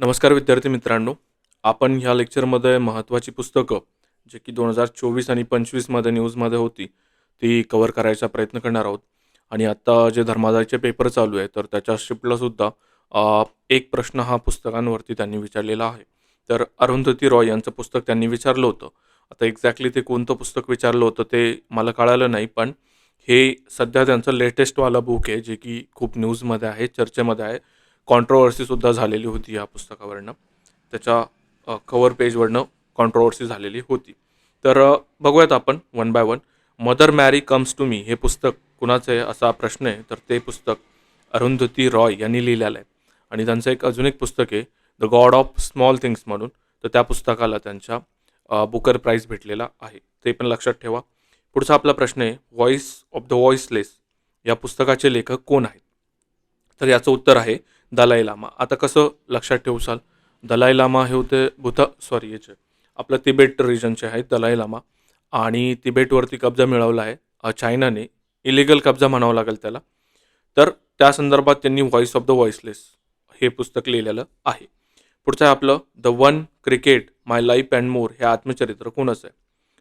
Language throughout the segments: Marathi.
नमस्कार विद्यार्थी मित्रांनो. आपण ह्या लेक्चरमध्ये महत्त्वाची पुस्तकं जे की दोन हजार चोवीस आणि पंचवीसमध्ये न्यूजमध्ये होती ती कवर करायचा प्रयत्न करणार आहोत. आणि आत्ता जे धर्मादायचे पेपर चालू आहे तर त्याच्या शिफ्टलासुद्धा एक प्रश्न हा पुस्तकांवरती त्यांनी विचारलेला आहे. तर अरुंधती रॉय यांचं पुस्तक त्यांनी विचारलं होतं. आता एक्झॅक्टली ते कोणतं पुस्तक विचारलं होतं ते मला कळालं नाही पण हे सध्या त्यांचं लेटेस्टवालं बुक आहे जे की खूप न्यूजमध्ये आहे चर्चेमध्ये आहे. कॉन्ट्रोवर्सीसुद्धा झालेली होती या पुस्तकावरनं. त्याच्या कवर पेजवरनं कॉन्ट्रोवर्सी झालेली होती. तर बघूयात आपण one by one Mother Mary comes to me हे पुस्तक कुणाचं आहे असा प्रश्न आहे तर ते पुस्तक अरुंधती रॉय यांनी लिहिलेलं आहे. आणि त्यांचं एक अजून एक पुस्तक आहे the God of Small Things म्हणून. तर त्या पुस्तकाला त्यांच्या बुकर प्राईज भेटलेला आहे. ते पण लक्षात ठेवा. पुढचा आपला प्रश्न आहे व्हॉइस ऑफ द व्हॉइसलेस या पुस्तकाचे लेखक कोण आहेत? तर याचं उत्तर आहे दलाई लामा. आता कसं लक्षात ठेवसाल दलाई लामा हे होते भूता सॉरी याचे आपलं तिबेट रिजनचे आहेत दलाई लामा. आणि तिबेटवरती कब्जा मिळवला आहे चायनाने. इलिगल कब्जा म्हणावं लागेल त्याला. तर त्या संदर्भात त्यांनी व्हॉइस ऑफ द व्हॉइसलेस हे पुस्तक लिहिलेलं आहे. पुढचं आहे आपलं the one cricket my life and more हे आत्मचरित्र. कोणाचं आहे?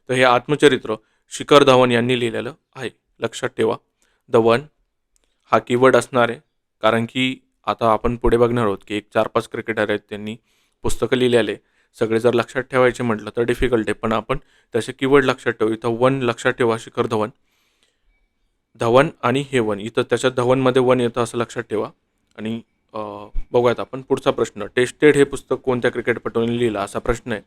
तर हे आत्मचरित्र शिखर धवन यांनी लिहिलेलं आहे. लक्षात ठेवा. द वन हा कीवर्ड असणार आहे. कारण की आता आपण पुढे बघणार आहोत की एक चार पाच क्रिकेटर आहेत त्यांनी पुस्तकं लिहिलेले. सगळे जर लक्षात ठेवायचे म्हटलं तर डिफिकल्ट आहे पण आपण त्याचे कीवर्ड लक्षात ठेवू. इथं वन लक्षात ठेवा शिखर धवन. धवन आणि हे वन. इथं त्याच्या धवनमध्ये वन येतं असं लक्षात ठेवा. आणि बघूयात आपण पुढचा प्रश्न. टेस्टेड हे पुस्तक कोणत्या क्रिकेटपटूने लिहिलं? असा प्रश्न आहे.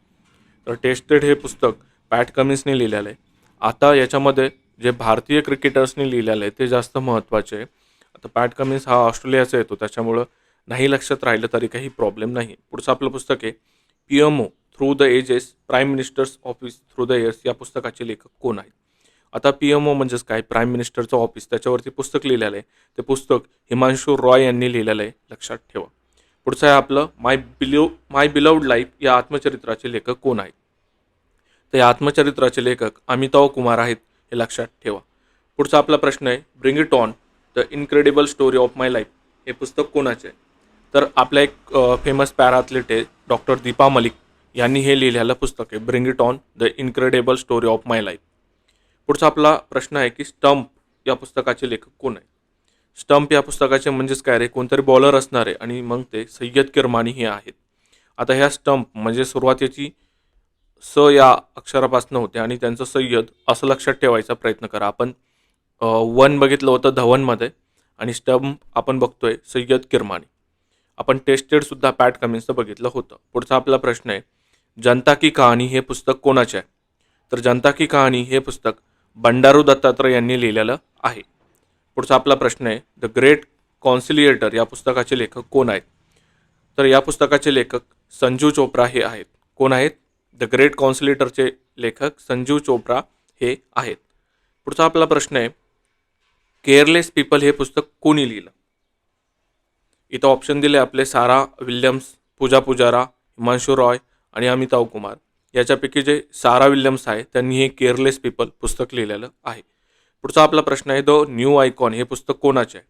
तर टेस्टेड हे पुस्तक पॅट कमिन्सने लिहिलेलं आहे. आता याच्यामध्ये जे भारतीय क्रिकेटर्सने लिहिलेलं आहे ते जास्त महत्त्वाचे आहे. तर पॅट कमिन्स हा ऑस्ट्रेलियाचा येतो. त्याच्यामुळं नाही लक्षात राहिलं तरी काही प्रॉब्लेम नाही. पुढचं आपलं पुस्तक आहे P M O through the ages prime ministers office through the years या पुस्तकाचे लेखक कोण आहेत? आता पी एम ओ म्हणजेच काय? प्राईम मिनिस्टरचं ऑफिस त्याच्यावरती पुस्तक लिहिलेलं आहे. ते पुस्तक हिमांशू रॉय यांनी लिहिलेलं आहे. लक्षात ठेवा. पुढचं आहे आपलं my beloved my beloved life या आत्मचरित्राचे लेखक कोण आहेत? तर या आत्मचरित्राचे लेखक अमिताभ कुमार आहेत हे लक्षात ठेवा. पुढचा आपला प्रश्न आहे bring it on the incredible story of my life हे पुस्तक कोणाचे? आहे तर आपल्या एक फेमस पॅराथलीट आहे डॉक्टर दीपा मलिक यांनी हे लिहिलेलं पुस्तक आहे. Bring it on the incredible story of my life पुढचा आपला प्रश्न आहे की स्टंप या पुस्तकाचे लेखक कोण आहे? स्टंप या पुस्तकाचे म्हणजेच काय रे? कोणतरी बॉलर असणार आहे आणि मग ते सय्यद किरमानी हे आहेत. आता ह्या स्टंप म्हणजे सुरुवातीची स या अक्षरापासून होते आणि त्यांचं सय्यद असं लक्षात ठेवायचा प्रयत्न करा. आपण वन बघितलं होतं धवनमध्ये आणि स्टम्प आपण बघतोय सय्यद किरमाणी आपण टेस्टेडसुद्धा पॅट कमिन्सचं बघितलं होतं. पुढचा आपला प्रश्न आहे जनता की कहाणी हे पुस्तक कोणाचे आहे? तर जनता की कहाणी हे पुस्तक बंडारू दत्तात्रय यांनी लिहिलेलं आहे. पुढचा आपला प्रश्न आहे द ग्रेट कॉन्सिलिएटर या पुस्तकाचे लेखक कोण आहेत? तर या पुस्तकाचे लेखक संजू चोप्रा हे आहेत. कोण आहेत? द ग्रेट कॉन्सिलेटरचे लेखक संजू चोप्रा हे आहेत. पुढचा आपला प्रश्न आहे केअरलेस पीपल हे पुस्तक कोणी लिहिलं? इथं ऑप्शन दिले आपले सारा विल्यम्स पूजा पुजारा हिमांशू रॉय आणि अमिताभ कुमार. याच्यापैकी जे सारा विल्यम्स आहे त्यांनी हे केअरलेस पीपल पुस्तक लिहिलेलं आहे. पुढचा आपला प्रश्न आहे द न्यू आयकॉन हे पुस्तक कोणाचे आहे?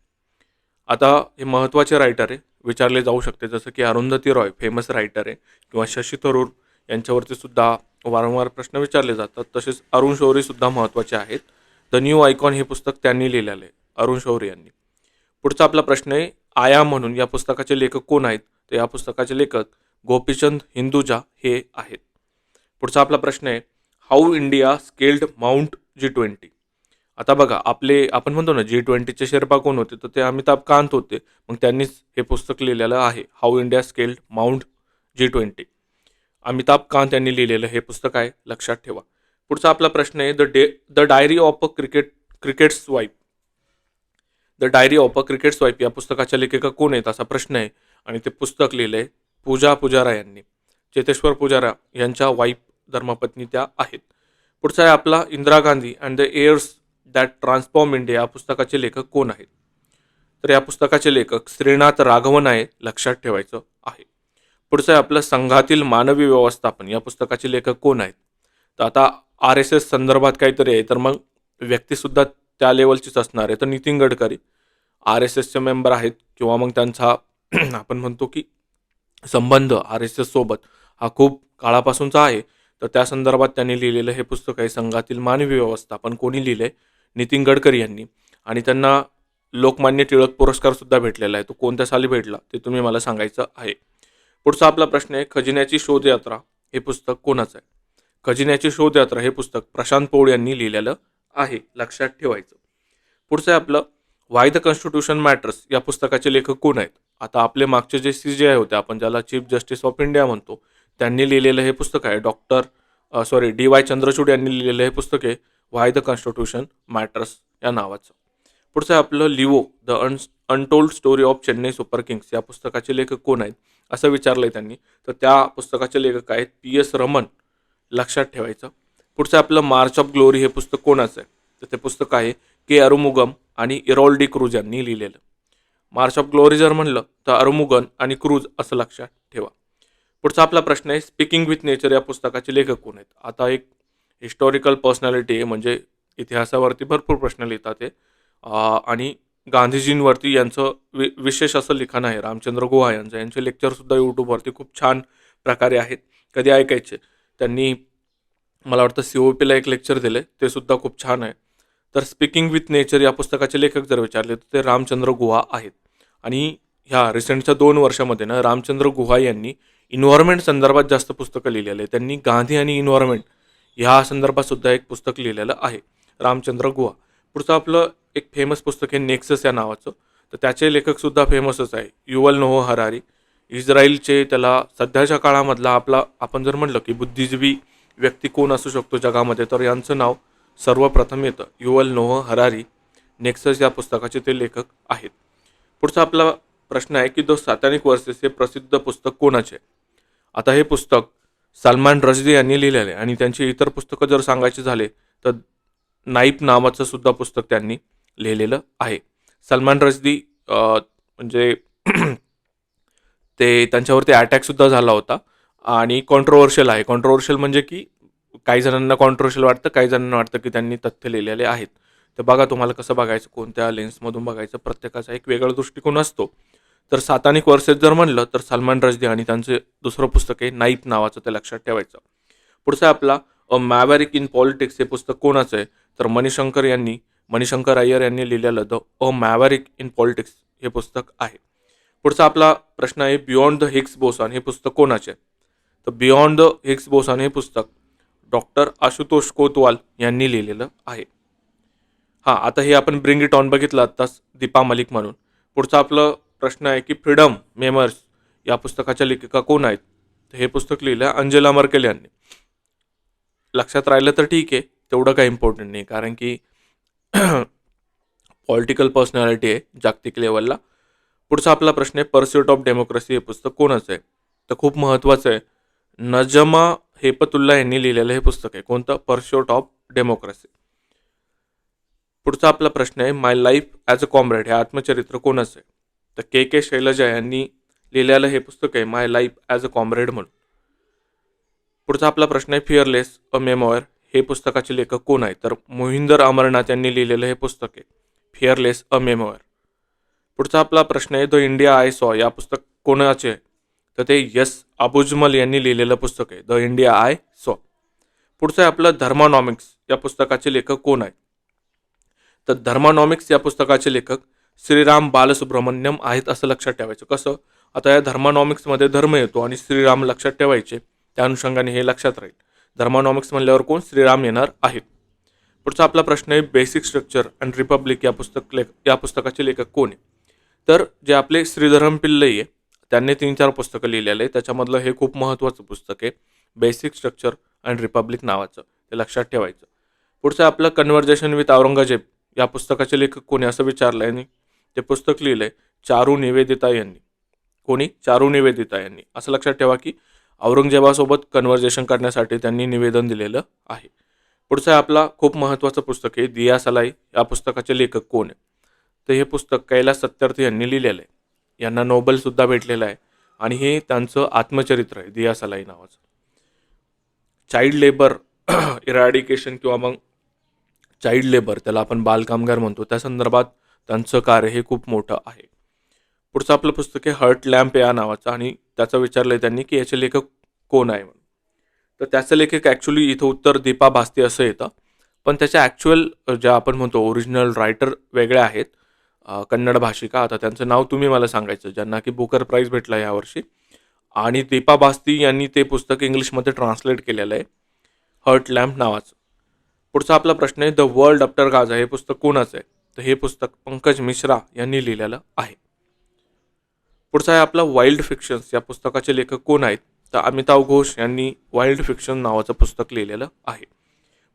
आता हे महत्त्वाचे रायटर आहे विचारले जाऊ शकते जसं की अरुंधती रॉय फेमस रायटर आहे किंवा शशी थरूर यांच्यावरती सुद्धा वारंवार प्रश्न विचारले जातात. तसेच अरुण शौरीसुद्धा महत्त्वाचे आहेत. द न्यू आयकॉन हे पुस्तक त्यांनी लिहिलेलं आहे अरुण शौर्य यांनी. पुढचा आपला प्रश्न आहे आया म्हणून या पुस्तकाचे लेखक कोण आहेत? तर या पुस्तकाचे लेखक गोपीचंद हिंदुजा हे आहेत. पुढचा आपला प्रश्न आहे how India scaled Mount G twenty? आता बघा आपले आपण म्हणतो ना जी ट्वेंटीचे शेर्पा कोण होते? तर ते अमिताभ कांत होते. मग त्यांनीच हे पुस्तक लिहिलेलं आहे how India scaled Mount G twenty? Amitabh Kant यांनी लिहिलेलं हे पुस्तक आहे लक्षात ठेवा. पुढचा आपला प्रश्न आहे the day the diary of a cricket cricket's wife the diary of a cricket swipe या पुस्तकाच्या लेखिका कोण आहेत असा प्रश्न आहे आणि ते पुस्तक लिहिलंय पूजा पुजारा यांनी. चेतेश्वर पुजारा यांच्या वाईफ धर्मपत्नी त्या आहेत. पुढचा आहे आपला Indira Gandhi and the years that transform India या पुस्तकाचे लेखक कोण आहेत? तर या पुस्तकाचे लेखक श्रीनाथ राघवन आहे लक्षात ठेवायचं आहे. पुढचं आहे आपलं संघातील मानवी व्यवस्थापन. या पुस्तकाचे लेखक कोण आहेत? तर आता आर एस एस संदर्भात काहीतरी आहे तर मग व्यक्तीसुद्धा त्या लेवलचीच असणार आहे. तर नितीन गडकरी आर एस एसचे मेंबर आहेत किंवा मग त्यांचा आपण म्हणतो की संबंध आर एस एस सोबत हा खूप काळापासूनचा आहे. तर त्या संदर्भात त्यांनी लिहिलेलं हे पुस्तक आहे संघातील मानवी व्यवस्थापन कोणी लिहिलं आहे नितीन गडकरी यांनी. आणि त्यांना लोकमान्य टिळक पुरस्कारसुद्धा भेटलेला आहे. तो कोणत्या साली भेटला? ते तुम्ही मला सांगायचं आहे. पुढचा आपला प्रश्न आहे खजिन्याची शोधयात्रा हे पुस्तक कोणाचं आहे? खजिन्याची शोधयात्रा हे पुस्तक प्रशांत पौड यांनी लिहिलेलं आहे. लक्षात ठेवायचं. पुढचं आहे आपलं वाय द कॉन्स्टिट्यूशन मॅटर्स या पुस्तकाचे लेखक कोण आहेत? आता आपले मागचे जे सी जे आय होते आपण ज्याला चीफ जस्टिस ऑफ इंडिया म्हणतो त्यांनी लिहिलेलं हे पुस्तक आहे. Doctor sorry D Y Chandrachud यांनी लिहिलेलं हे पुस्तक आहे वाय द कॉन्स्टिट्यूशन मॅटर्स या नावाचं. पुढचं आहे आपलं Leo the un untold story of Chennai Super Kings या पुस्तकाचे लेखक कोण आहेत? असं विचारलं आहे त्यांनी. तर त्या पुस्तकाचे लेखक आहेत पी एस रमन. लक्षात ठेवायचं. पुढचं आपलं मार्च ऑफ ग्लोरी हे पुस्तक कोणाचं आहे? तर ते पुस्तक आहे के अरुमुगम आणि इरोल्डी डी क्रूज यांनी लिहिलेलं. मार्च ऑफ ग्लोरी जर म्हणलं तर अरुमुगन आणि क्रूज असं लक्षात ठेवा. पुढचा आपला प्रश्न आहे स्पीकिंग विथ नेचर या पुस्तकाचे लेखक कोण आहेत? आता एक हिस्टॉरिकल पर्सनॅलिटी आहे म्हणजे इतिहासावरती भरपूर प्रश्न लिहितात ते आणि गांधीजींवरती यांचं वि विशेष असं लिखाण आहे रामचंद्र गुहा यांचं. यांचे लेक्चरसुद्धा यूट्यूबवरती खूप छान प्रकारे आहेत. कधी ऐकायचे? त्यांनी मला वाटतं सी ओ पीला एक लेक्चर दिले. ते सुद्धा खूप छान आहे. तर स्पीकिंग विथ नेचर या पुस्तकाचे लेखक जर विचारले तर ते रामचंद्र गुहा आहेत. आणि ह्या रिसेंटच्या दोन वर्षामध्ये ना रामचंद्र गुहा यांनी इन्व्हायरमेंट संदर्भात जास्त पुस्तकं लिहिलेले. आहे त्यांनी गांधी आणि इन्व्हायरमेंट ह्या संदर्भात सुद्धा एक पुस्तक लिहिलेलं आहे रामचंद्र गुहा. पुढचं आपलं एक फेमस पुस्तक आहे नेक्सस या नावाचं. तर त्याचे लेखकसुद्धा फेमसच आहे. Yuval Noah Harari. इस्रायलचे त्याला सध्याच्या काळामधला आपला आपण जर म्हणलं की बुद्धिजीवी व्यक्ती कोण असू शकतो जगामध्ये तर यांचं नाव सर्वप्रथम येतं. युवल नोह हरारी नेक्सस या पुस्तकाचे ते लेखक आहेत. पुढचा आपला प्रश्न आहे की द सातानिक वर्सेस हे प्रसिद्ध पुस्तक कोणाचे? आता हे पुस्तक सलमान रजदी यांनी लिहिलेलं आहे आणि त्यांची इतर पुस्तकं जर सांगायचे झाले तर नाईप नावाचं सुद्धा पुस्तक त्यांनी लिहिलेलं आहे. सलमान रजदी म्हणजे ते त्यांच्यावरती अटॅकसुद्धा झाला होता. आणि कॉन्ट्रोवर्शियल आहे. कॉन्ट्रोवर्शियल म्हणजे की काही जणांना कॉन्ट्रोवर्शियल वाटतं काही जणांना वाटतं की त्यांनी तथ्य लिहिलेले आहेत. तर बघा तुम्हाला कसं बघायचं कोणत्या लेन्समधून बघायचं प्रत्येकाचा एक वेगळा दृष्टिकोन असतो. तर सातानिक वर्सेस जर म्हणलं तर सलमान रजदी आणि त्यांचं दुसरं पुस्तक आहे नाईप नावाचं ते लक्षात ठेवायचं. पुढचं आहे आपला अ मॅवॅरिक इन पॉलिटिक्स हे पुस्तक कोणाचं आहे? तर मणिशंकर यांनी मणिशंकर अय्यर यांनी लिहिलेलं the a maverick in politics हे पुस्तक आहे. पुढचा आपला प्रश्न आहे बियॉन्ड द हिक्स बोसान हे पुस्तक कोणाचे आहे? तर बियॉन्ड द हिक्स बोसान हे पुस्तक डॉक्टर आशुतोष कोतवाल यांनी लिहिलेलं आहे. हां आता हे आपण ब्रिंग इट ऑन बघितलं आत्ताच दीपा मलिक म्हणून. पुढचा आपलं प्रश्न आहे की फ्रीडम मेमर्स या पुस्तकाच्या लेखिका कोण आहेत? तर हे पुस्तक लिहिलं आहे मर्केल यांनी. लक्षात राहिलं तर ठीक आहे तेवढं काही इम्पॉर्टंट नाही कारण की पॉलिटिकल पर्सनॅलिटी आहे जागतिक लेवलला पुढचा आपला प्रश्न आहे पर्स्युट ऑफ डेमोक्रेसी हे पुस्तक कोणाचं आहे? तर खूप महत्त्वाचं आहे. नजमा हेपतुल्ला यांनी लिहिलेलं हे पुस्तक आहे. कोणतं? पर्स्युट ऑफ डेमोक्रेसी पुढचा आपला प्रश्न आहे my life as a comrade हे आत्मचरित्र कोणाचं आहे? तर के के शैलजा यांनी लिहिलेलं हे पुस्तक आहे my life as a comrade म्हणून. पुढचा आपला प्रश्न आहे फिअरलेस अ मेमोयर हे पुस्तकाचे लेखक कोण आहे? तर मोहिंदर अमरनाथ यांनी लिहिलेलं हे पुस्तक आहे फिअरलेस अ मेमोयर पुढचा आपला प्रश्न आहे द इंडिया आय सॉ या पुस्तक कोणाचे आहे? तर ते यस अबुजमल यांनी लिहिलेलं पुस्तक आहे द इंडिया आय सॉ. पुढचं आहे आपलं धर्मानॉमिक्स या पुस्तकाचे लेखक कोण आहेत? तर धर्मानॉमिक्स या पुस्तकाचे लेखक श्रीराम बालसुब्रमण्यम आहेत असं लक्षात ठेवायचं. कसं? आता या धर्मानॉमिक्समध्ये धर्म येतो आणि श्रीराम लक्षात ठेवायचे त्या अनुषंगाने हे लक्षात राहील. धर्मानॉमिक्स म्हणल्यावर कोण? श्रीराम येणार आहेत. पुढचा आपला प्रश्न आहे बेसिक स्ट्रक्चर अँड रिपब्लिक या पुस्तक लेख या पुस्तकाचे लेखक कोण आहे तर जे आपले श्रीधरम पिल्लई आहे त्यांनी तीन चार पुस्तकं लिहिलेलं आहे त्याच्यामधलं हे खूप महत्त्वाचं पुस्तक आहे. बेसिक स्ट्रक्चर अँड रिपब्लिक नावाचं. ते लक्षात ठेवायचं. पुढचं आपलं कन्व्हर्जेशन विथ औरंगजेब. या पुस्तकाचे लेखक कोणी असं विचारलं यांनी? ते पुस्तक लिहिलं आहे चारू निवेदिता यांनी. कोणी? चारू निवेदिता यांनी. असं लक्षात ठेवा की औरंगजेबासोबत कन्व्हर्जेशन करण्यासाठी त्यांनी निवेदन दिलेलं आहे. पुढचं आपला खूप महत्त्वाचं पुस्तक आहे दिया सलाई. या पुस्तकाचे लेखक कोण आहे? तर हे पुस्तक कैलास सत्यार्थी यांनी लिहिलेलं आहे. यांना नोबेलसुद्धा भेटलेलं आहे. आणि हे त्यांचं आत्मचरित्र आहे दिया सलाई नावाचं. चाइल्ड लेबर इराडिकेशन किंवा मग चाइल्ड लेबर त्याला आपण बालकामगार म्हणतो. त्या संदर्भात त्यांचं कार्य हे खूप मोठं आहे. पुढचं आपलं पुस्तक आहे हर्ट लॅम्प या नावाचं. आणि त्याचं विचारलं आहे त्यांनी की याचे लेखक कोण आहे म्हणून. तर त्याचं लेखक ॲक्च्युली इथं उत्तर दीपा भास्ती असं येतं. पण त्याच्या ॲक्च्युअल ज्या आपण म्हणतो ओरिजिनल रायटर वेगळ्या आहेत. कन्नड भाषिका. आता त्यांचं नाव तुम्ही मला सांगायचं ज्यांना की बुकर प्राईज भेटला यावर्षी आणि दीपा बास्ती यांनी ते पुस्तक इंग्लिशमध्ये ट्रान्सलेट केलेलं आहे हर्ट लॅम्प नावाचं. पुढचा आपला प्रश्न आहे द वर्ल्ड आफ्टर गाझा हे पुस्तक कोणाचं आहे? तर हे पुस्तक पंकज मिश्रा यांनी लिहिलेलं आहे. पुढचा आहे आपला वाईल्ड फिक्शन्स या पुस्तकाचे लेखक कोण आहेत? तर अमिताव घोष यांनी वाईल्ड फिक्शन नावाचं पुस्तक लिहिलेलं आहे.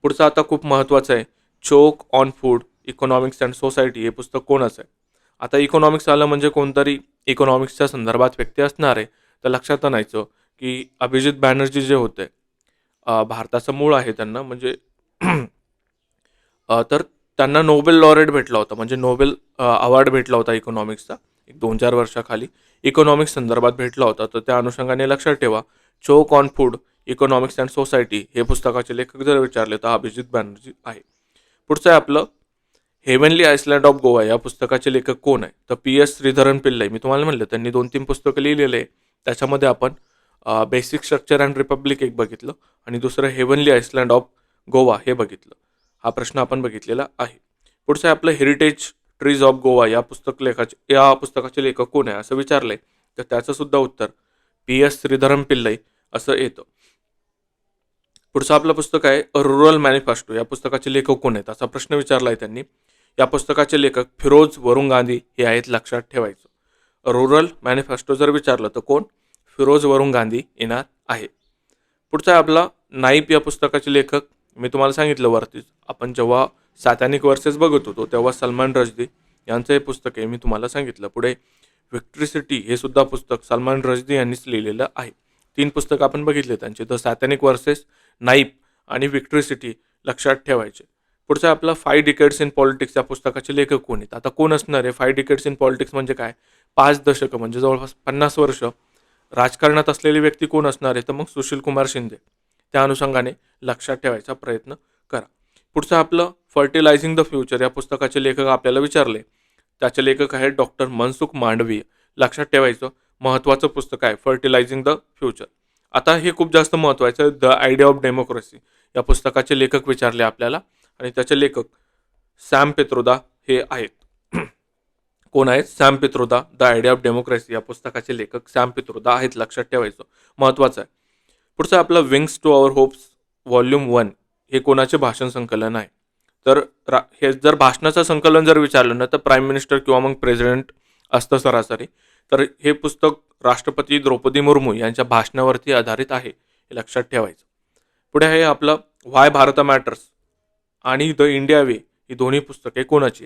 पुढचं आता खूप महत्त्वाचं आहे choke on food economics and society हे पुस्तक कोणच आहे? आता इकॉनॉमिक्स आलं म्हणजे कोणतरी इकॉनॉमिक्सच्या संदर्भात व्यक्ती असणार आहे. तर लक्षात आणायचं की अभिजित बॅनर्जी जे होते भारताचं मूळ आहे त्यांना म्हणजे तर त्यांना नोबेल लॉरेट भेटला होता म्हणजे नोबेल अवॉर्ड भेटला होता इकॉनॉमिक्सचा एक दोन चार वर्षाखाली. इकॉनॉमिक्स संदर्भात भेटला होता तर त्या अनुषंगाने लक्षात ठेवा choke on food economics and society हे पुस्तकाचे लेखक जर विचारले तर अभिजित बॅनर्जी आहे. पुढचं आहे आपलं हेवनली आयसलँड ऑफ गोवा या पुस्तकाचे लेखक कोण आहे? तर पी एस श्रीधरन पिल्लई. मी तुम्हाला म्हणलं त्यांनी दोन तीन पुस्तकं लिहिलेले आहे त्याच्यामध्ये आपण बेसिक स्ट्रक्चर अँड रिपब्लिक एक बघितलं आणि दुसरं हेवनली आयसलँड ऑफ गोवा हे बघितलं. हा प्रश्न आपण बघितलेला आहे. पुढचं आहे आपलं हेरिटेज ट्रीज ऑफ गोवा या पुस्तक लेखाचे या पुस्तकाचे लेखक कोण आहे असं विचारलंय. तर त्याचं सुद्धा उत्तर पी एस श्रीधरन पिल्लई असं येतं. पुढचं आपलं पुस्तक आहे अ रुरल मॅनिफेस्टो या पुस्तकाचे लेखक कोण आहेत? असा प्रश्न विचारला आहे त्यांनी. या पुस्तकाचे लेखक फिरोज वरुण गांधी हे आहेत लक्षात ठेवायचं. रुरल मॅनिफेस्टो जर विचारलं तर कोण? फिरोज वरुण गांधी येणार आहे. पुढचा आहे आपला नाईप या पुस्तकाचे लेखक. मी तुम्हाला सांगितलं वरतीच. आपण जेव्हा सातानिक वर्सेस बघत होतो तेव्हा सलमान रजदी यांचं हे पुस्तक आहे मी तुम्हाला सांगितलं. पुढे व्हिक्ट्रिसिटी हे सुद्धा पुस्तक सलमान रजदी यांनीच लिहिलेलं आहे. तीन पुस्तकं आपण बघितले त्यांचे. द सॅथॅनिक वर्सेस नाईप आणि विक्ट्रिसिटी लक्षात ठेवायचे. पुढचं आपलं फाय डिकेड्स इन पॉलिटिक्स या पुस्तकाचे लेखक कोण आहेत? आता कोण असणार आहे? फाय डिकेड्स इन पॉलिटिक्स म्हणजे काय? पाच दशकं म्हणजे जवळपास पन्नास वर्ष. राजकारणात असलेली व्यक्ती कोण असणार आहे? तर मग सुशील कुमार शिंदे. त्या अनुषंगाने लक्षात ठेवायचा प्रयत्न करा. पुढचं आपलं फर्टिलायझिंग द फ्युचर या पुस्तकाचे लेखक आपल्याला विचारले. त्याचे लेखक आहेत डॉक्टर मनसुख मांडवीय. लक्षात ठेवायचं महत्त्वाचं पुस्तक आहे फर्टिलायझिंग द फ्युचर आता हे खूप जास्त महत्त्वाचं आहे द आयडिया ऑफ डेमोक्रेसी या पुस्तकाचे लेखक विचारले आपल्याला. आणि त्याचे लेखक सॅम पेत्रोदा हे आहेत. कोण आहेत? Sam Pitroda the idea of democracy. या पुस्तकाचे लेखक सॅम पित्रोदा आहेत लक्षात ठेवायचं. महत्त्वाचं आहे. पुढचं आपलं wings to our hopes volume one. हे कोणाचे भाषण संकलन आहे? तर रा हे जर भाषणाचं संकलन जर विचारलं ना तर प्राईम मिनिस्टर किंवा मग प्रेसिडेंट असतं सरासरी. तर हे पुस्तक राष्ट्रपती द्रौपदी मुर्मू यांच्या भाषणावरती आधारित आहे हे लक्षात ठेवायचं. पुढे आहे आपलं व्हाय भारत मॅटर्स. आणि द इंडिया वे ही दोन्ही पुस्तके कोणाची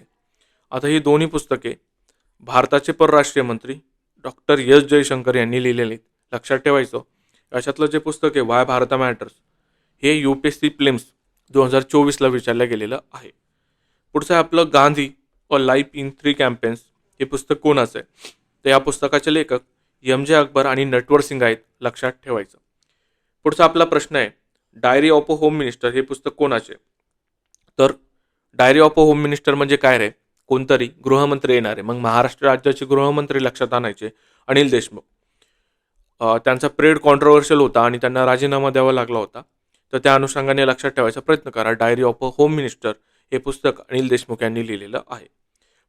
आता ही दोन्ही पुस्तके भारताचे परराष्ट्रीय मंत्री डॉक्टर एस जयशंकर यांनी लिहिलेले आहेत. लक्षात ठेवायचं याच्यातलं जे पुस्तक आहे वाय भारता मॅटर्स हे U P S C prelims दोन हजार चोवीसला विचारलं गेलेलं आहे. पुढचं आहे आपलं Gandhi a life in three campaigns. हे पुस्तक कोणाचं आहे? तर या पुस्तकाचे लेखक एम जे अकबर आणि नटवर सिंग आहेत लक्षात ठेवायचं. पुढचा आपला प्रश्न आहे diary of a home minister हे पुस्तक कोणाचे तर diary of a home minister म्हणजे काय रे? कोणतरी गृहमंत्री येणार आहे. मग महाराष्ट्र राज्याचे गृहमंत्री लक्षात आणायचे अनिल देशमुख. त्यांचा प्रेड कॉन्ट्रोवर्शियल होता आणि त्यांना राजीनामा द्यावा लागला होता. तर त्या अनुषंगाने लक्षात ठेवायचा प्रयत्न करा. Diary of a home minister हे पुस्तक अनिल देशमुख यांनी लिहिलेलं आहे.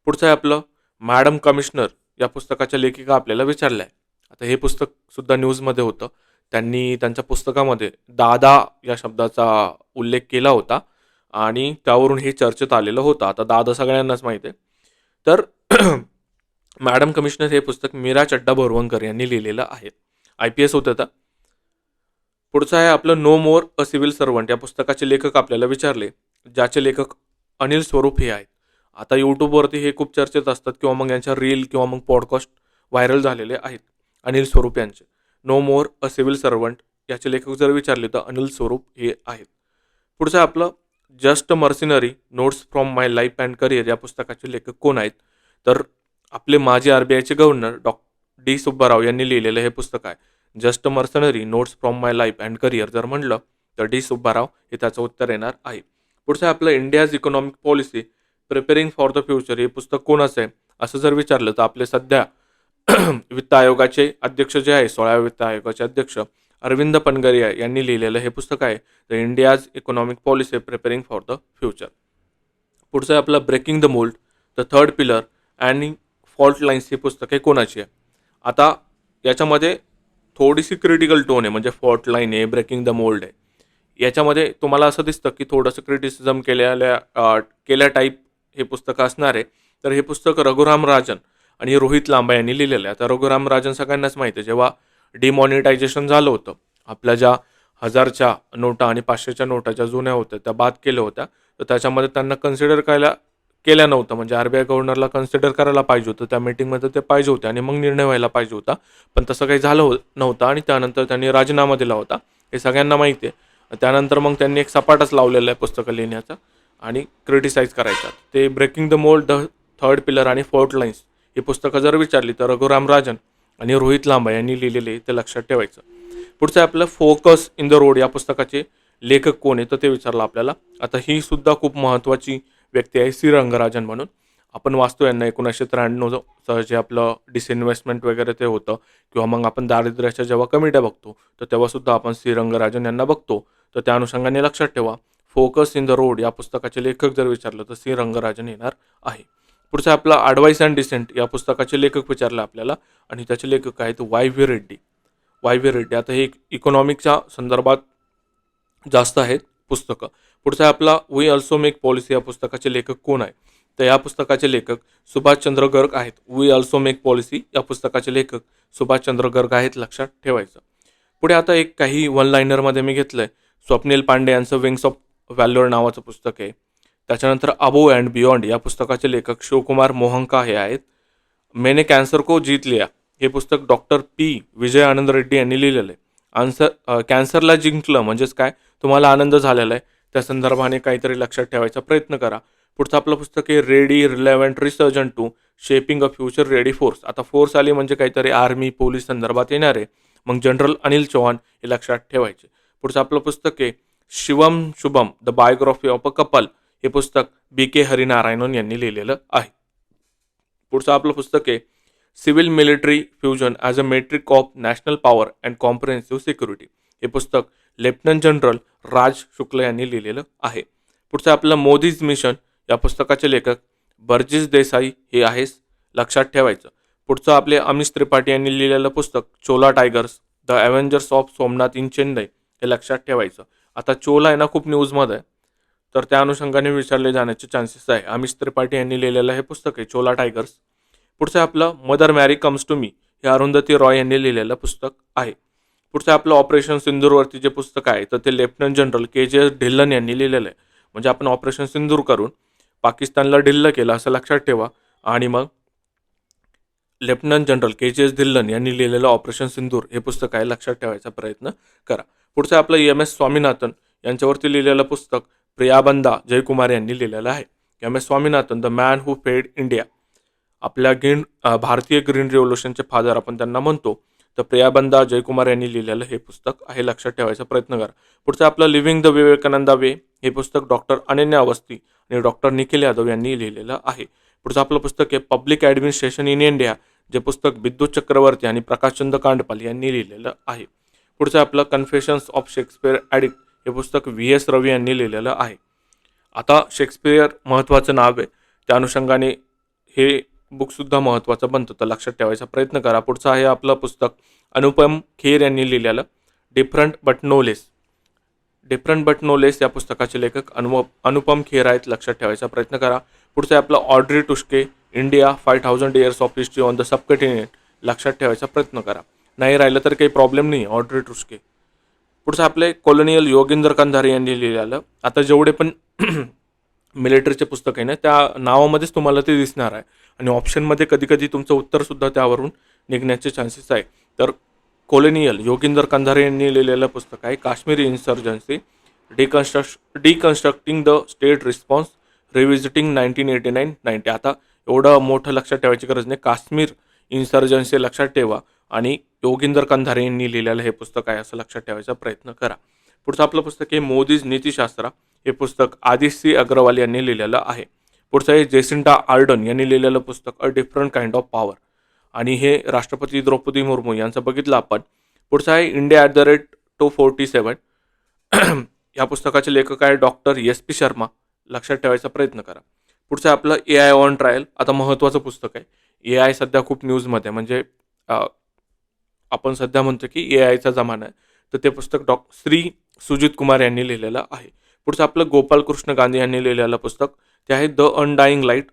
पुढचं आहे आपलं मॅडम कमिशनर या पुस्तकाच्या लेखिका आपल्याला विचारल्या आहे आता हे पुस्तक सुद्धा न्यूजमध्ये होतं. त्यांनी त्यांच्या पुस्तकामध्ये दादा या शब्दाचा उल्लेख केला होता. आणि त्यावरून हे चर्चेत आलेलं होतं. आता दादा सगळ्यांनाच माहीत आहे. तर मॅडम कमिशनर हे पुस्तक मीरा चड्डा बोरवणकर यांनी लिहिलेलं आहे. आय पी एस होतं तर पुढचं आहे आपलं no more a civil servant या पुस्तकाचे लेखक आपल्याला विचारले ज्याचे लेखक अनिल स्वरूप हे आहेत. आता यूट्यूबवरती हे खूप चर्चेत असतात किंवा मग यांच्या रील किंवा मग पॉडकास्ट व्हायरल झालेले आहेत अनिल स्वरूप यांचे. No more a civil servant याचे लेखक जर विचारले तर अनिल स्वरूप हे आहेत. पुढचं आहे आपलं just mercenary notes from my life and career या पुस्तकाचे लेखक कोण आहेत? तर आपले माजी आर बी आयचे गव्हर्नर डॉ. डी. सुब्बाराव यांनी लिहिलेलं हे पुस्तक आहे. Just mercenary notes from my life and career जर म्हणलं तर डी. सुब्बाराव हे त्याचं उत्तर येणार आहे. पुढचं आहे आपलं India's economic policy preparing for the future. हे पुस्तक कोणाचं आहे? असं जर विचारलं तर आपले सध्या वित्त आयोगाचे अध्यक्ष जे आहे सोळाव्या वित्त आयोगाचे अध्यक्ष अरविंद पनगरिया यांनी लिहिलेलं हे पुस्तक आहे the India's economic policy preparing for the future पुढचं आहे आपलं breaking the mould the third pillar आणि फॉल्ट लाईन्स ही पुस्तके कोणाची आहे? आता याच्यामध्ये थोडीशी क्रिटिकल टोन आहे म्हणजे फॉल्ट लाईन आहे ब्रेकिंग द मोल्ड आहे. याच्यामध्ये तुम्हाला असं दिसतं की थोडंसं क्रिटिसिझम केलेल्या केल्या टाईप हे पुस्तकं असणार आहे. तर हे पुस्तक रघुराम राजन आणि रोहित लांबा यांनी लिहिलेलं आहे. आता रघुराम राजन सगळ्यांनाच माहिती आहे. जेव्हा डिमॉनिटायझेशन झालं होतं. आपल्या ज्या हजारच्या नोटा आणि पाचशेच्या नोटा ज्या जुन्या होत्या त्या बाद केल्या होत्या. तर त्याच्यामध्ये त्यांना कन्सिडर करायला केल्या नव्हतं. म्हणजे आर बी आय गव्हर्नरला कन्सिडर करायला पाहिजे होतं. त्या मीटिंगमध्ये ते पाहिजे होते आणि मग निर्णय व्हायला पाहिजे होता. पण तसं काही झालं हो नव्हतं आणि त्यानंतर त्यांनी राजीनामा दिला होता. हे सगळ्यांना माहिती आहे. त्यानंतर मग त्यांनी एक सपाटच लावलेलं आहे पुस्तकं लिहिण्याचा आणि क्रिटिसाईज करायचा. ते breaking the mould the third pillar आणि फोर्ट लाईन्स ही पुस्तकं जर विचारली तर रघुराम राजन आणि रोहित लांबा यांनी लिहिलेले ते लक्षात ठेवायचं. पुढचं आहे आपलं फोकस इन द रोड या पुस्तकाचे लेखक कोण आहे तर ते विचारलं आपल्याला. आता ही सुद्धा खूप महत्त्वाची व्यक्ती आहे सी. रंगराजन म्हणून. आपण वाचतो यांना एकोणीसशे त्र्याण्णव जे आपलं डिसइन्व्हेस्टमेंट वगैरे ते होतं. किंवा मग आपण दारिद्र्याच्या जेव्हा कमिट्या बघतो तर तेव्हासुद्धा आपण सी. रंगराजन यांना बघतो. तर त्या अनुषंगाने लक्षात ठेवा फोकस इन द रोड या पुस्तकाचे लेखक जर विचारलं तर सी. रंगराजन येणार आहे. पुढचं आहे अडवाईस अँड डिसेंट या पुस्तकाचे लेखक विचारले आपल्याला. आणि त्याचे लेखक आहेत Y V Reddy. Y V Reddy. आता हे इकॉनॉमिकच्या संदर्भात जास्त आहेत पुस्तकं. पुढचं आहे आपला वी अल्सो मेक पॉलिसी या पुस्तकाचे लेखक कोण आहे? तर या पुस्तकाचे लेखक सुभाषचंद्र गर्ग आहेत. वी अल्सो मेक पॉलिसी या पुस्तकाचे लेखक सुभाषचंद्र गर्ग आहेत. लक्षात ठेवायचं. पुढे आता एक काही वन लाईनरमध्ये मी घेतलं आहे स्वप्नील पांडे यांचं विंग्स ऑफ व्हॅल्युअर नावाचं पुस्तक आहे. त्याच्यानंतर अबो अँड बियॉन्ड या पुस्तकाचे लेखक शिवकुमार मोहंका हे आहेत. मैंने कॅन्सर को जीत लिया हे पुस्तक डॉक्टर पी. विजय आनंद रेड्डी यांनी लिहिलेलं आहे. आन्सर कॅन्सरला जिंकलं म्हणजेच काय? तुम्हाला आनंद झालेला आहे. त्या संदर्भाने काहीतरी लक्षात ठेवायचा प्रयत्न करा. पुढचं आपलं पुस्तक आहे ready relevant resurgent to shaping a future ready force आता फोर्स आली म्हणजे काहीतरी आर्मी पोलीस संदर्भात येणार आहे. मग जनरल अनिल चौहान हे लक्षात ठेवायचे. पुढचं आपलं पुस्तक आहे Shivam Shubham the biography of a couple हे पुस्तक बी के हरिनारायणन यांनी लिहिलेलं आहे. पुढचं आपलं पुस्तक आहे civil military fusion as a metric of national power and comprehensive security. हे पुस्तक लेफ्टनंट जनरल राज शुक्ल यांनी लिहिलेलं आहे. पुढचं आपलं मोदीज मिशन. या पुस्तकाचे लेखक बर्जिस देसाई हे आहेच लक्षात ठेवायचं. पुढचं आपले अमिश त्रिपाठी यांनी लिहिलेलं पुस्तक Chola tigers the avengers of Somnath in Chennai हे लक्षात ठेवायचं. आता चोला आहे ना खूप न्यूजमध्ये. आहे तर त्या अनुषंगाने विचारले जाण्याचे चान्सेस आहे. अमिश त्रिपाठी यांनी लिहिलेलं हे पुस्तक आहे चोला टायगर्स. पुढचं आपलं Mother Mary comes to me. हे अरुंधती रॉय यांनी लिहिलेलं पुस्तक आहे. पुढचं आपलं ऑपरेशन सिंदूरवरती जे पुस्तक आहे तर ते लेफ्टनंट जनरल के जे एस ढिल्लन यांनी लिहिलेलं आहे. म्हणजे आपण ऑपरेशन सिंधूर करून पाकिस्तानला ढिल्ल केलं असं लक्षात ठेवा. आणि मग लेफ्टनंट जनरल के जे एस ढिल्लन यांनी लिहिलेलं ऑपरेशन सिंदूर हे पुस्तक आहे लक्षात ठेवायचा प्रयत्न करा. पुढचं आपलं एम एस स्वामीनाथन यांच्यावरती लिहिलेलं पुस्तक प्रियाबंदा जयकुमार यांनी लिहिलेलं आहे. M S Swaminathan the man who fed India आपल्या ग्रीन भारतीय ग्रीन रिव्होल्युशनचे फादर आपण त्यांना म्हणतो. तर प्रियाबंदा जयकुमार यांनी लिहिलेलं हे पुस्तक आहे लक्षात ठेवायचा प्रयत्न करा. पुढचं आपलं लिव्हिंग द विवेकानंदा वे हे पुस्तक डॉक्टर अनन्या अवस्थी आणि डॉक्टर निखिल यादव यांनी लिहिलेलं आहे. पुढचं आपलं पुस्तक आहे पब्लिक ॲडमिनिस्ट्रेशन इन इंडिया जे पुस्तक विद्युत चक्रवर्ती आणि प्रकाशचंद कांडपाल यांनी लिहिलेलं आहे. पुढचं आपलं कन्फेशन्स ऑफ शेक्सपियर ॲडिक्ट हे पुस्तक व्ही. एस. रवी यांनी लिहिलेलं आहे. आता शेक्सपियर महत्त्वाचं नाव आहे. त्या अनुषंगाने हे बुकसुद्धा महत्त्वाचं बनतं. तर लक्षात ठेवायचा प्रयत्न करा. पुढचं आहे आपलं पुस्तक. अनुपम खेर यांनी लिहिलेलं different but no less different but no less या पुस्तकाचे लेखक अनु अनुपम खेर आहेत. लक्षात ठेवायचा प्रयत्न करा. पुढचं आहे आपलं Audrey Truschke India five thousand years of history on the subcontinent लक्षात ठेवायचा प्रयत्न करा. नाही राहिलं तर काही प्रॉब्लेम नाही ऑड्री टुस्के पुढचं आपले कॉलोनियल योगेंद्र कंधारे यांनी लिहिलेलं. आता जेवढे पण मिलिटरीचे पुस्तक आहे ना त्या नावामध्येच तुम्हाला ते दिसणार आहे. आणि ऑप्शनमध्ये कधी कधी तुमचं उत्तरसुद्धा त्यावरून निघण्याचे चान्सेस आहे. तर कॉलोनियल योगेंद्र कंधारे यांनी लिहिलेलं पुस्तक आहे Kashmiri insurgency deconstruct deconstructing the state response revisiting nineteen eighty nine ninety आता एवढं मोठं लक्षात ठेवायची गरज नाही. काश्मीर इन्सर्जन्सी लक्षात ठेवा आणि योगिंदर कंधारे यांनी लिहिलेलं हे पुस्तक आहे असं लक्षात ठेवायचा प्रयत्न करा. पुढचं आपलं पुस्तक आहे मोदीज नीतीशास्त्र. हे पुस्तक आदिशी अग्रवाल यांनी लिहिलेलं आहे. पुढचं आहे जेसिंडा आर्डन यांनी लिहिलेलं पुस्तक a different kind of power आणि हे राष्ट्रपती द्रौपदी मुर्मू यांचं बघितलं आपण. पुढचं आहे India at the rate two forty seven या पुस्तकाचे लेखक आहे डॉक्टर एस पी शर्मा. लक्षात ठेवायचा प्रयत्न करा. पुढचं आहे आपलं ए आय ऑन ट्रायल आता महत्त्वाचं पुस्तक आहे. ए आय सध्या खूप न्यूजमध्ये म्हणजे आपण सध्या म्हणतो की ए आयचा जमाना आहे. तर ते पुस्तक डॉ श्री सुजित कुमार यांनी लिहिलेलं आहे. पुढचं आपलं गोपालकृष्ण गांधी यांनी लिहिलेलं पुस्तक ते आहे the undying light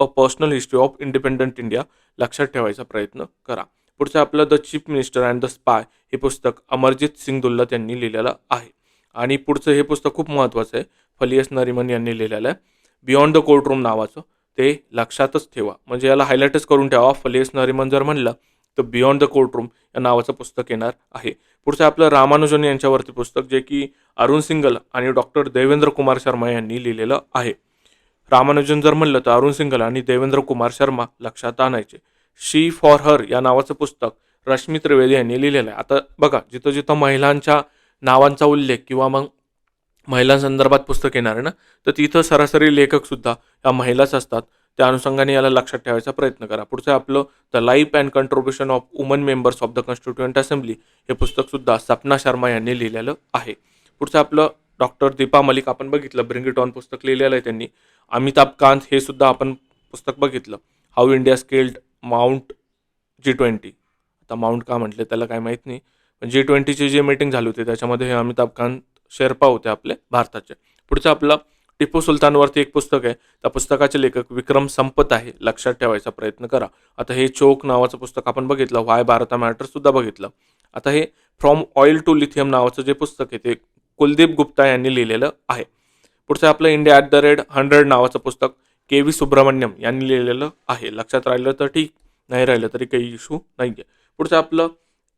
a personal history of independent India लक्षात ठेवायचा प्रयत्न करा. पुढचं आपलं the chief minister and the spy हे पुस्तक अमरजित सिंग दुल्लत यांनी लिहिलेलं आहे. आणि पुढचं हे पुस्तक खूप महत्त्वाचं आहे. फलियस नरिमन यांनी लिहिलेलं आहे. बियॉन्ड द कोर्टरूम नावाचं. ते लक्षातच ठेवा. म्हणजे याला हायलाईटच करून ठेवा. फलेस नरिमन जर म्हणलं तर बियॉन्ड द कोर्टरूम या नावाचं पुस्तक येणार आहे. पुढचं आपलं रामानुजन यांच्यावरती पुस्तक जे की अरुण सिंगल आणि डॉक्टर देवेंद्र कुमार शर्मा यांनी लिहिलेलं आहे. रामानुजन जर म्हणलं तर अरुण सिंगल आणि देवेंद्र कुमार शर्मा लक्षात आणायचे. शी फॉर हर या नावाचं पुस्तक रश्मी त्रिवेदी यांनी लिहिलेलं आहे. आता बघा जिथं जिथं महिलांच्या नावांचा उल्लेख किंवा मग महिलांसंदर्भात पुस्तक येणार आहे ना? तर तिथं सरासरी लेखकसुद्धा या महिलाच असतात. त्या अनुषंगाने याला लक्षात ठेवायचा प्रयत्न करा. पुढचं आपलं the life and contribution of woman members of the constituent assembly हे पुस्तकसुद्धा सपना शर्मा यांनी लिहिलेलं आहे. पुढचं आपलं डॉक्टर दीपा मलिक आपण बघितलं ब्रिंग इट ऑन पुस्तक लिहिलेलं आहे त्यांनी. अमिताभ कांत हे सुद्धा आपण पुस्तक बघितलं. How India scaled Mount G twenty आता माउंट का म्हटले त्याला काय माहीत नाही. पण जी ट्वेंटीची जी मीटिंग झाली होती त्याच्यामध्ये हे अमिताभ कांत शेर्पा होते आपले भारताचे. पुढचं आपलं टिपू सुलतानवरती एक पुस्तक आहे. त्या पुस्तकाचे लेखक विक्रम संपत आहे. लक्षात ठेवायचा प्रयत्न करा. आता हे चोक नावाचं पुस्तक आपण बघितलं. वाय भारता मॅटर सुद्धा बघितलं. आता हे फ्रॉम ऑइल टू लिथियम नावाचं जे पुस्तक आहे ते कुलदीप गुप्ता यांनी लिहिलेलं आहे. पुढचं आपलं India at the rate hundred नावाचं पुस्तक के व्ही सुब्रमण्यम यांनी लिहिलेलं आहे. लक्षात राहिलं तर ठीक नाही राहिलं तरी काही इशू नाही आहे पुढचं आपलं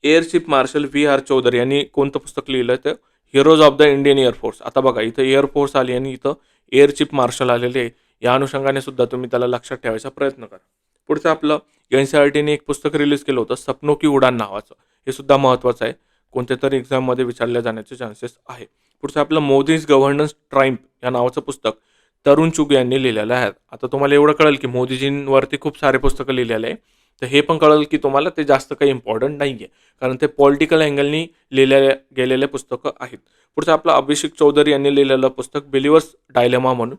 air chief marshal V R Chaudhari यांनी कोणतं पुस्तक लिहिलं तर heroes of the Indian air force आता बघा इथं एअरफोर्स आली आणि इथं एअर चीफ मार्शल आलेले आहे या अनुषंगाने सुद्धा तुम्ही त्याला लक्षात ठेवायचा प्रयत्न करा. पुढचं आपलं एन सी आर टीने एक पुस्तक रिलीज केलं होतं सपनो की उडान नावाचं. हे सुद्धा महत्त्वाचं आहे. कोणत्या तरी एक्झाममध्ये विचारल्या जाण्याचे चान्सेस आहे. पुढचं आपलं मोदीज गव्हर्नन्स ट्राईम्प या नावाचं पुस्तक तरुण चुग यांनी लिहिलेलं आहे. आता तुम्हाला एवढं कळेल की मोदीजींवरती खूप सारे पुस्तकं लिहिलेले आहे. तर हे पण कळेल की तुम्हाला ते जास्त काही इम्पॉर्टंट नाही आहे कारण ते पॉलिटिकल अँगलनी लिहिलेले गेलेले पुस्तकं आहेत. पुढचं आपलं अभिषेक चौधरी यांनी लिहिलेलं पुस्तक बिलिवर्स डायलेमा म्हणून.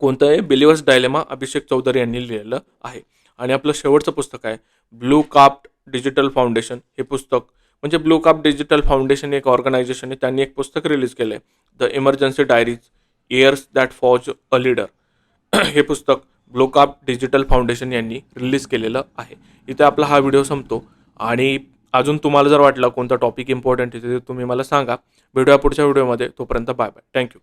कोणतं आहे बिलिवर्स डायलेमा अभिषेक चौधरी यांनी लिहिलेलं आहे. आणि आपलं शेवटचं पुस्तक आहे. ब्लू काप्ट डिजिटल फाउंडेशन हे पुस्तक म्हणजे ब्लू काप डिजिटल फाउंडेशन एक ऑर्गनायझेशन आहे. त्यांनी एक पुस्तक रिलीज केलं आहे the emergency diaries years that forged a leader हे पुस्तक ग्लोकाप डिजिटल फाउंडेशन यांनी रिलीज केलेलं आहे. इथे आपला हा व्हिडिओ संपतो. आणि अजून तुम्हाला जर वाटलं कोणता टॉपिक इम्पॉर्टंट आहे ते तुम्ही मला सांगा. भेटूया पुढच्या व्हिडिओमध्ये. तोपर्यंत बाय बाय थँक्यू